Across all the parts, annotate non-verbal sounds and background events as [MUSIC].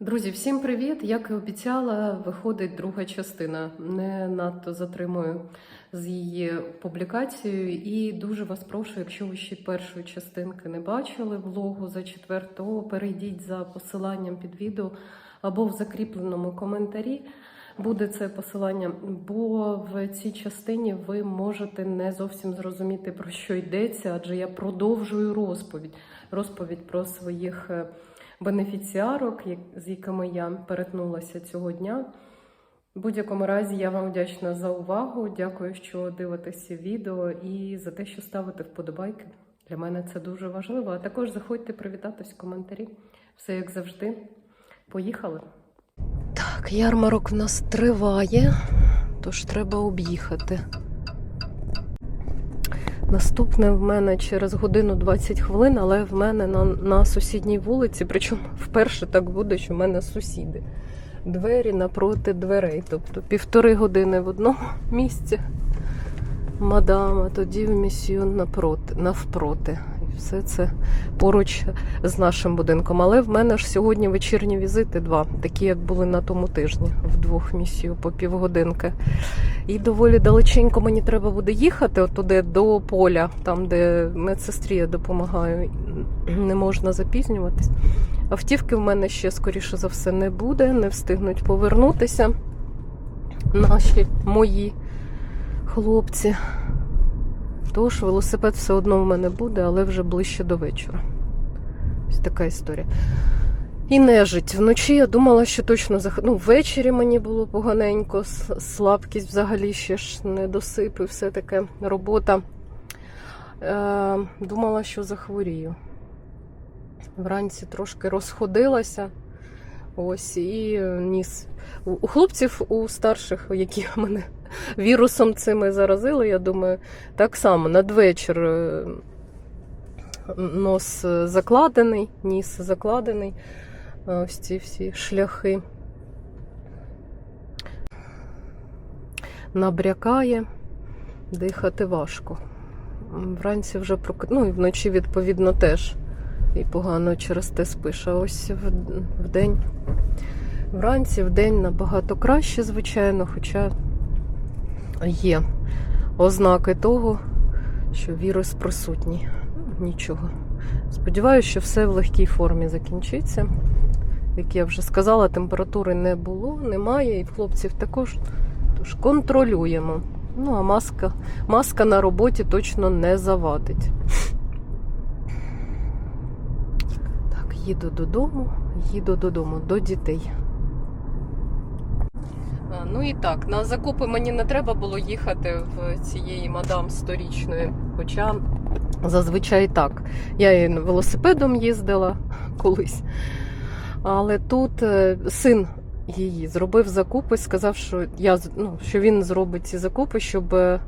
Друзі, всім привіт! Як і обіцяла, виходить друга частина. Не надто затримую з її публікацією. І дуже вас прошу, якщо ви ще першої частинки не бачили влогу за четвер, перейдіть за посиланням під відео або в закріпленому коментарі. Буде це посилання, бо в цій частині ви можете не зовсім зрозуміти про що йдеться, адже я продовжую розповідь. Розповідь про своїх е, бенефіціарок, з якими я перетнулася цього дня. В будь-якому разі я вам вдячна за увагу. Дякую, що дивитеся відео і за те, що ставите вподобайки. Для мене це дуже важливо. А також заходьте привітатись в коментарі. Все як завжди. Поїхали. Так, ярмарок в нас триває, тож треба об'їхати. Наступне в мене через годину 20 хвилин, але в мене на, на сусідній вулиці, причому [LAUGHS] вперше так буде, що в мене сусіди. Двері напроти дверей. Тобто півтори години в одному [LAUGHS] місці. Мадама, тоді в місіон напроти, навпроти. І все це поруч з нашим будинком. Але в мене ж сьогодні вечірні візити два, такі як були на тому тижні, в двох місію по півгодинки. І доволі далеченько мені треба буде їхати отуди до поля, там, де медсестрі я допомагаю. Не можна запізнюватись. Автівки в мене ще, скоріше за все, не буде, не встигнуть повернутися. Наші мої хлопці. Тож велосипед все одно в мене буде, але вже ближче до вечора. Ось така історія. І нежить. Вночі я думала, що точно зах... ну, ввечері мені було поганенько, слабкість взагалі ще ж не досип і все таке робота. Е, думала, що захворію. Вранці трошки розходилася. Ось і ніс. У у хлопців, у старших, які [LAUGHS] мене вірусом цими заразили, я думаю, так само надвечір е, нос закладений, ніс закладений. Ось ці всі шляхи. Набрякає, дихати важко. Вранці вже прок... ну і вночі, відповідно, теж. І погано через те спиш. А ось в, день. Вранці, в день набагато краще, звичайно, хоча є ознаки того, що вірус присутній. Нічого. Сподіваюся, що все в легкій формі закінчиться. Як я вже сказала, температури не було, немає, і в хлопців також. Тож контролюємо. Ну, а маска, маска на роботі точно не завадить. Так, їду додому, їду додому, до дітей. А, Ну і так, на закупи мені не треба було їхати в цієї мадам сторічної, хоча зазвичай так. Я і велосипедом їздила колись. Але тут е, син її зробив закупи, сказав, що я ну, що він зробить ці закупи, щоб е,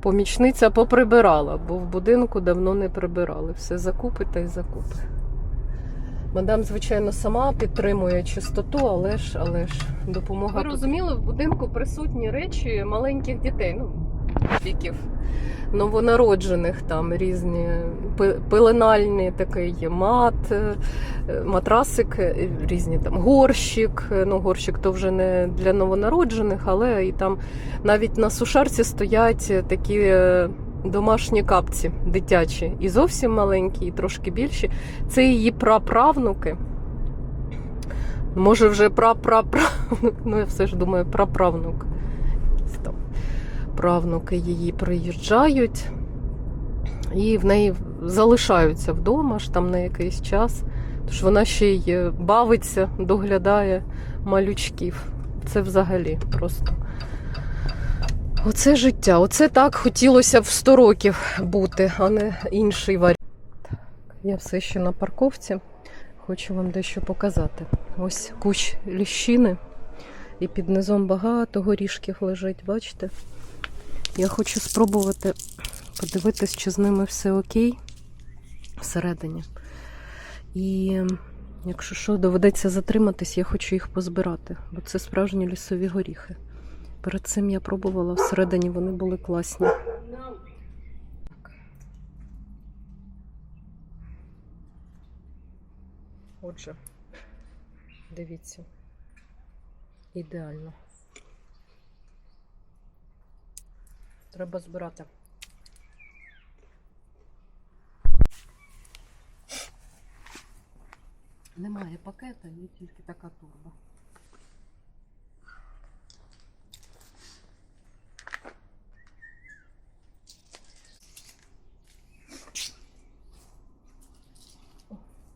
помічниця поприбирала, бо в будинку давно не прибирали. Все закупи та й закупи. Мадам, звичайно, сама підтримує чистоту, але ж, але ж допомога. Ви розуміли, в будинку присутні речі маленьких дітей, ну, віків новонароджених, там різні пеленальні такий мат, е, матрасик, е, різні там горщик. е, Ну, горщик то вже не для новонароджених, але і там навіть на сушарці стоять такі. Домашні капці дитячі, і зовсім маленькі, і трошки більші. Це її праправнуки. Може, вже прапраправнук, [LAUGHS] ну я все ж думаю, праправнук. Правнуки її приїжджають, і в неї залишаються вдома ж там на якийсь час. Тож вона ще й е, бавиться, доглядає малючків. Це взагалі просто. Оце життя. Оце так хотілося в 100 років бути, а не інший варіант. Я все ще на парковці. Хочу вам дещо показати. Ось кущ ліщини, і під низом багато горішків лежить, бачите? Я хочу спробувати подивитись, чи з ними все окей всередині. І якщо що, доведеться затриматись, я хочу їх позбирати, бо це справжні лісові горіхи. Перед цим я пробувала всередині, вони були класні. Отже, Дивіться. Ідеально. Треба збирати. Немає пакета, є тільки така турба.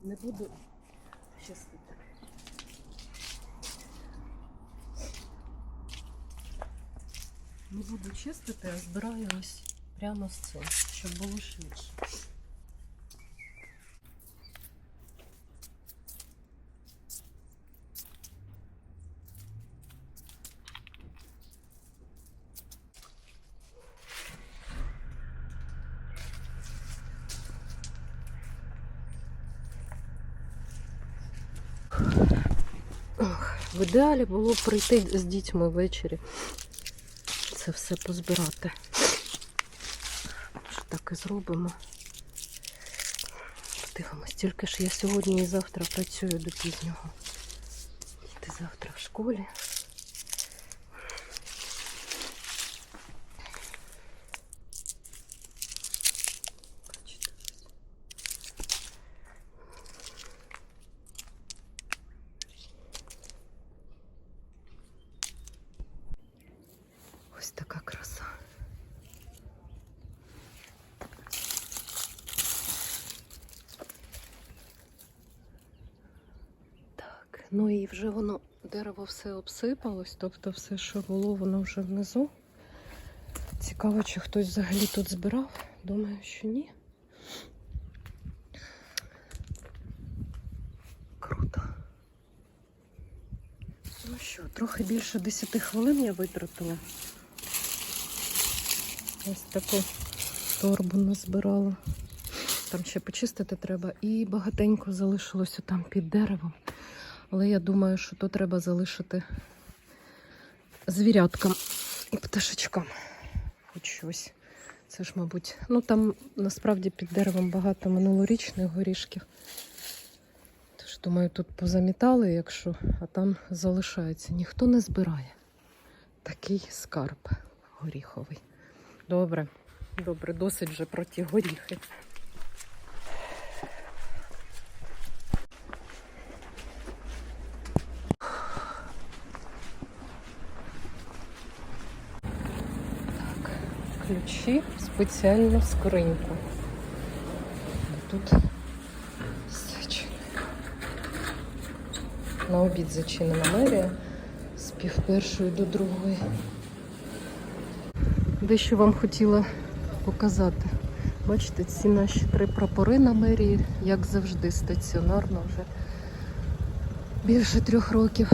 Не буду щастити. Буду чистити, а збираю ось прямо з цим, щоб було швидше. В ідеалі було прийти з дітьми ввечері. Це все позбирати. Що так і зробимо. Подивимось, тільки ж я сьогодні і завтра працюю до пізнього. Ти завтра в школі. Бачите, ось. Ось така краса. Так, ну і вже воно дерево все обсипалось, тобто все, що було, воно вже внизу. Цікаво, чи хтось взагалі тут збирав. Думаю, що ні. Круто. Ну що, трохи більше 10 хвилин я витратила. Ось таку торбу назбирала. Там ще почистити треба. І багатенько залишилося там під деревом. Але я думаю, що то треба залишити звіряткам і пташечкам. Хоч щось. Це ж, мабуть, ну там насправді під деревом багато минулорічних горішків. Тож, думаю, тут позамітали, якщо, а там залишається. Ніхто не збирає. Такий скарб горіховий. Добре, добре, досить вже про ті горіхи. Так, ключі спеціально скриньку. Тут зачинено. На обід зачинена мерія з пів першої до другої. Дещо вам хотіла показати. Бачите, ці наші три прапори на мерії, як завжди, стаціонарно вже більше трьох років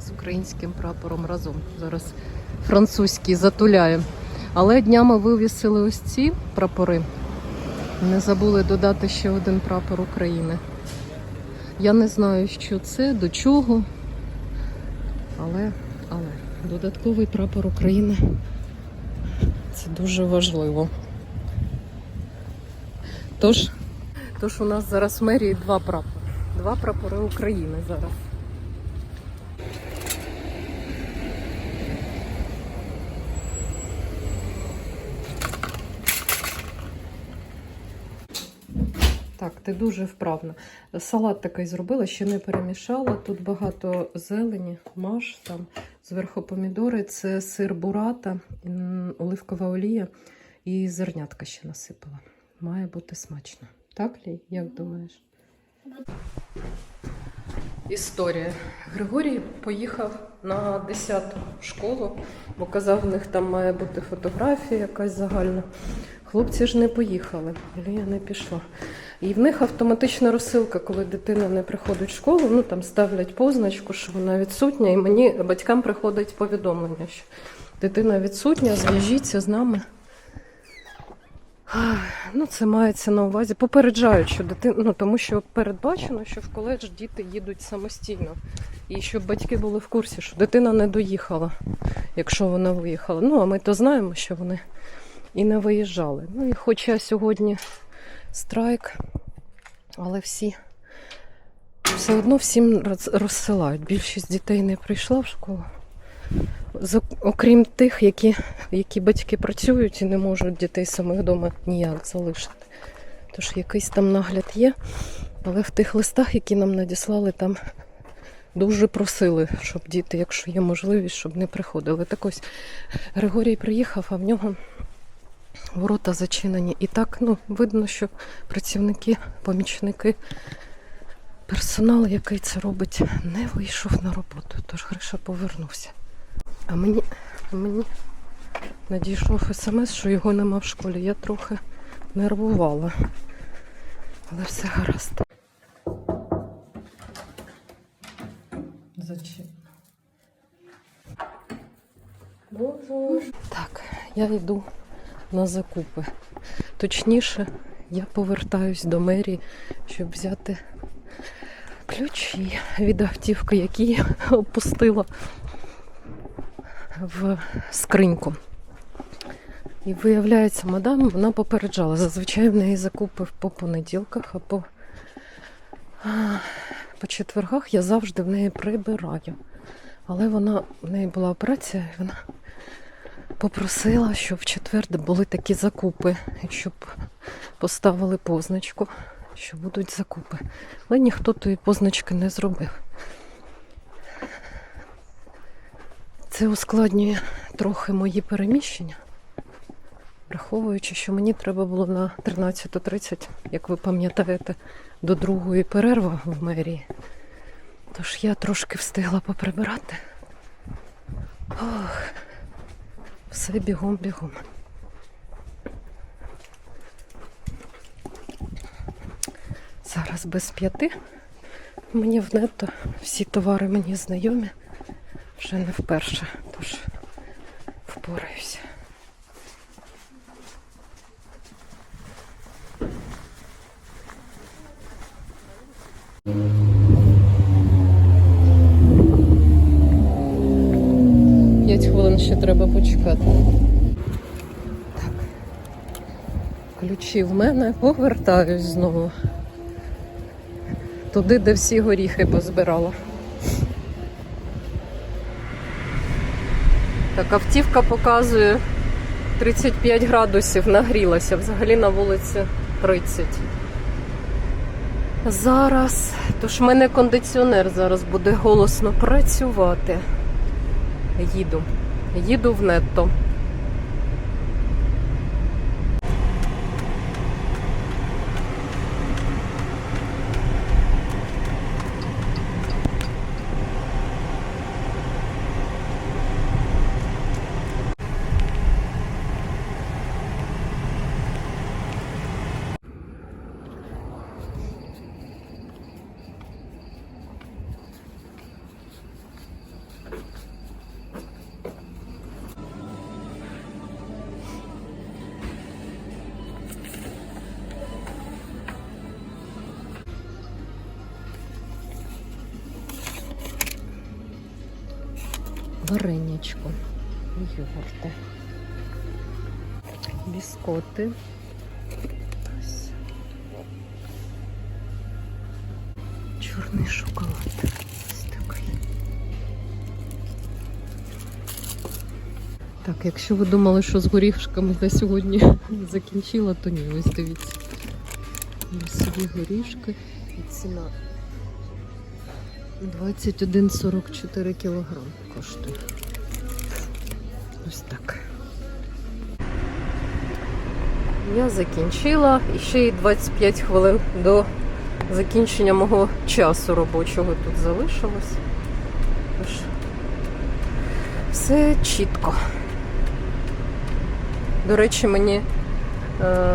з українським прапором разом. Зараз французький затуляє. Але днями вивісили ось ці прапори. Не забули додати ще один прапор України. Я не знаю, що це, до чого. Але, але додатковий прапор України це дуже важливо. Тож, тож у нас зараз в мерії два прапори. Два прапори України зараз. Так, ти дуже вправно. Салат такий зробила, ще не перемішала. Тут багато зелені, маш, там зверху помідори, це сир бурата, оливкова олія і зернятка ще насипала. Має бути смачно. Так, Лій? Як думаєш? Історія. Григорій поїхав на 10-ту школу, бо казав, в них там має бути фотографія якась загальна. Хлопці ж не поїхали, Лія не пішла. І в них автоматична розсилка, коли дитина не приходить в школу, ну там ставлять позначку, що вона відсутня, і мені батькам приходить повідомлення, що дитина відсутня, зв'яжіться з нами. Ну, це мається на увазі. Попереджають, що дитина, ну тому що передбачено, що в коледж діти їдуть самостійно. І щоб батьки були в курсі, що дитина не доїхала, якщо вона виїхала. Ну, а ми то знаємо, що вони і не виїжджали. Ну і хоча сьогодні страйк, але всі Все одно всім розсилають. Більшість дітей не прийшла в школу. Окрім тих, які, які батьки працюють і не можуть дітей самих вдома ніяк залишити. Тож якийсь там нагляд є, але в тих листах, які нам надіслали, там дуже просили, щоб діти, якщо є можливість, щоб не приходили. Так ось Григорій приїхав, а в нього ворота зачинені. І так ну, видно, що працівники, помічники, персонал, який це робить, не вийшов на роботу. Тож Гриша повернувся. А мені, мені надійшов смс, що його нема в школі. Я трохи нервувала. Але все гаразд. Зачем? Так, я йду на закупи. Точніше, я повертаюсь до мерії, щоб взяти ключі від автівки, які я опустила в скриньку. І виявляється, мадам вона попереджала. Зазвичай в неї закупи по понеділках, а по, четвергах я завжди в неї прибираю. Але вона в неї була операція, і вона попросила, щоб в четвер були такі закупи, щоб поставили позначку, що будуть закупи. Але ніхто тої позначки не зробив. Це ускладнює трохи мої переміщення, враховуючи, що мені треба було на 13.30, як ви пам'ятаєте, до другої перерви в мерії. Тож я трошки встигла поприбирати. Ох, все бігом-бігом. Зараз без п'яти. Мені в нетто всі товари мені знайомі. Вже не вперше, тож впораюся. П'ять хвилин ще треба почекати. Так. Ключі в мене, повертаюсь знову. Туди, де всі горіхи позбирала. Так, автівка показує 35 градусів, нагрілася. Взагалі на вулиці 30. Зараз, тож в мене кондиціонер зараз буде голосно працювати. Їду. Їду в нетто. Варенячко. Йогурти. Біскоти. Ось. Чорний шоколад. Ось такий. Так, якщо ви думали, що з горішками на сьогодні [LAUGHS] закінчила, то ні, ось дивіться. Лісові горішки і ціна 21,44 кілограм коштує. Ось так. Я закінчила і ще й 25 хвилин до закінчення мого часу робочого тут залишилось. Тож все чітко. До речі, мені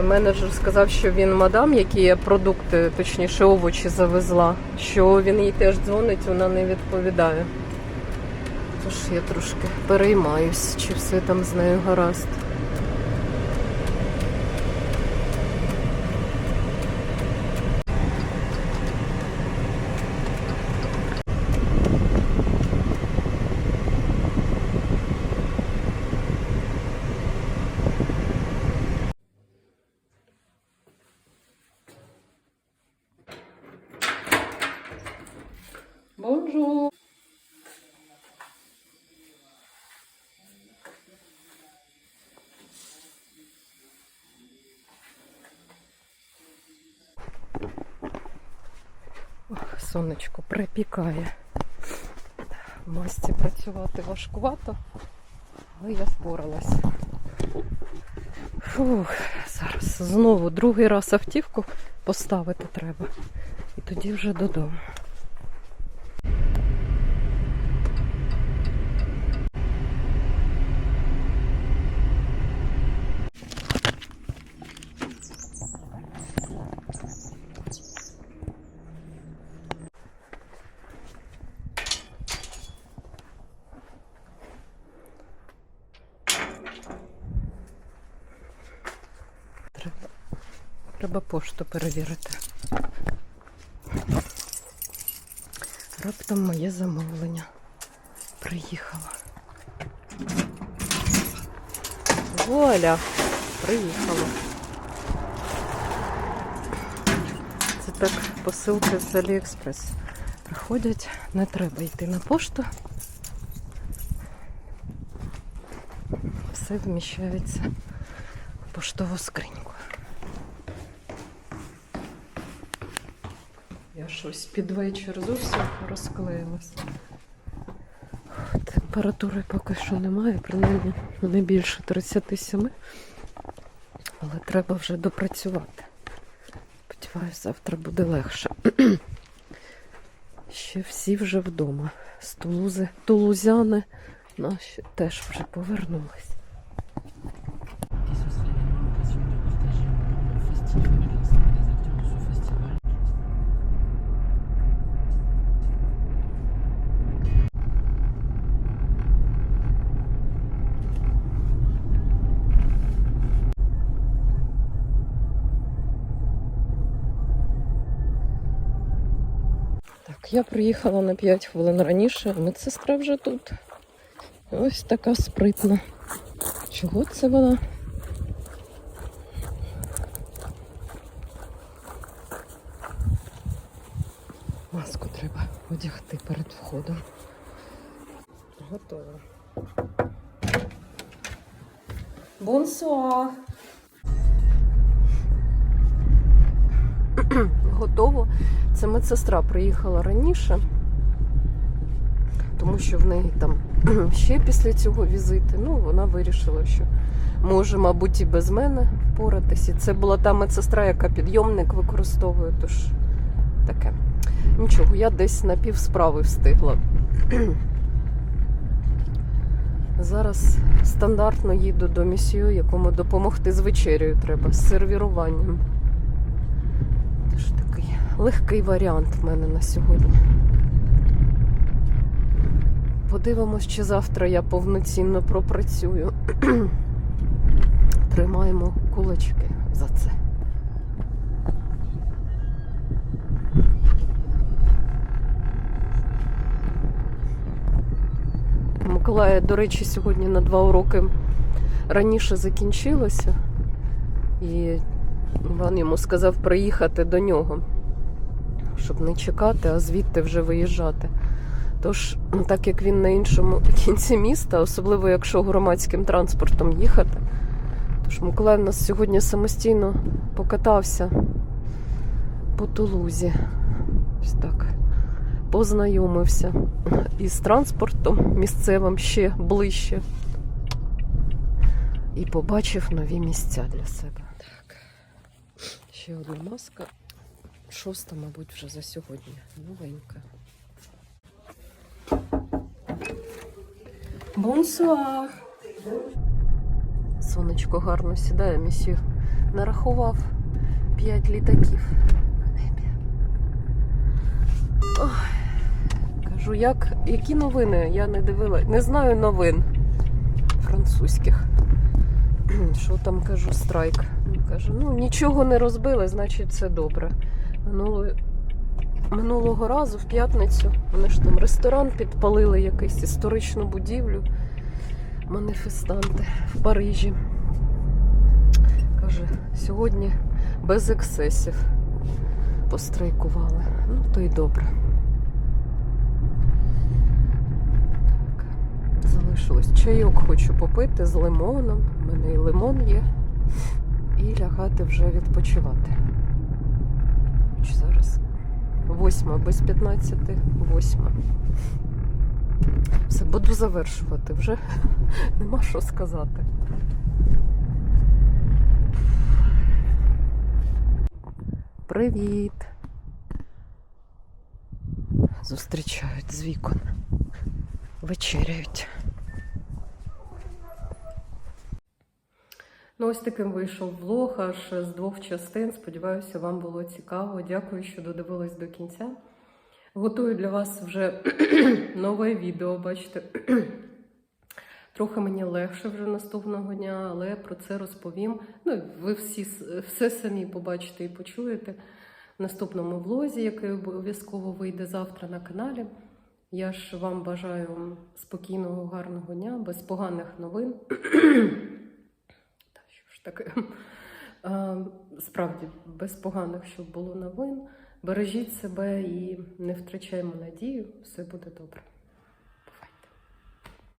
менеджер сказав, що він мадам, які я продукти, точніше овочі завезла, що він їй теж дзвонить, вона не відповідає. Тож я трошки переймаюсь, чи все там з нею гаразд. Ох, Сонечко припікає. В масці працювати важкувато, але я впоралась. Фух, зараз знову другий раз автівку поставити треба. І тоді вже додому. Треба, треба пошту перевірити. Раптом моє замовлення приїхало. Вуаля, приїхало. Це так посилки з Аліекспрес. Приходять, не треба йти на пошту. Все вміщається в поштову скриньку. Щось під вечір зовсім розклеїлася. Температури поки що немає, принаймні не більше 37. Але треба вже допрацювати. Сподіваюсь, завтра буде легше. [CLEARS THROAT] Ще всі вже вдома. З Тулузи. Тулузяни наші теж вже повернулись. Я приїхала на 5 хвилин раніше, а медсестра вже тут. Ось така спритна. Чого це вона? Маску треба одягти перед входом. Готово. Бонсуа. Це медсестра приїхала раніше, тому що в неї там [CLEARS THROAT] ще після цього візити. Ну, вона вирішила, що може, мабуть, і без мене впоратись. І це була та медсестра, яка підйомник використовує. Тож таке. Нічого, я десь на пів справи встигла. [CLEARS THROAT] Зараз стандартно їду до місію, якому допомогти з вечерею треба, з сервіруванням. Легкий варіант в мене на сьогодні. Подивимось, чи завтра я повноцінно пропрацюю. [CLEARS THROAT] Тримаємо кулачки за це. Миколая, до речі, сьогодні на два уроки раніше закінчилося. І Іван йому сказав приїхати до нього, щоб не чекати, а звідти вже виїжджати. Тож, ну, так як він на іншому [LAUGHS] кінці міста, особливо якщо громадським транспортом їхати, тож Миколай у нас сьогодні самостійно покатався по Тулузі. Ось так. Познайомився із транспортом місцевим ще ближче. І побачив нові місця для себе. Так. Ще одна маска. Шоста, мабуть, вже за сьогодні. Новенька. Бонсуар. Сонечко гарно сідає, місію. Нарахував 5 літаків в небі. Ой. Кажу, як, які новини? Я не дивила, не знаю новин французьких. Що там кажу, страйк? Каже, ну нічого не розбили, значить все добре минулої. Минулого разу в п'ятницю вони ж там ресторан підпалили якусь історичну будівлю. Маніфестанти в Парижі. Каже, сьогодні без ексесів пострайкували. Ну, то й добре. Так, залишилось. Чайок хочу попити з лимоном. У мене і лимон є. І лягати вже відпочивати. Чи зараз восьма, без 15, восьма. Все, буду завершувати вже. [LAUGHS] Нема що сказати. Привіт! Зустрічають з вікон. Вечеряють. Ну, ось таким вийшов влог аж з двох частин. Сподіваюся, вам було цікаво. Дякую, що додивились до кінця. Готую для вас вже [CLEARS THROAT] нове відео, бачите. [CLEARS THROAT] Трохи мені легше вже наступного дня, але про це розповім. Ну, ви всі все самі побачите і почуєте в наступному влозі, який обов'язково вийде завтра на каналі. Я ж вам бажаю спокійного, гарного дня, без поганих новин. [CLEARS THROAT] Та таке? [LAUGHS] Справді, без поганих, щоб було новин. Бережіть себе і не втрачаємо надію, все буде добре.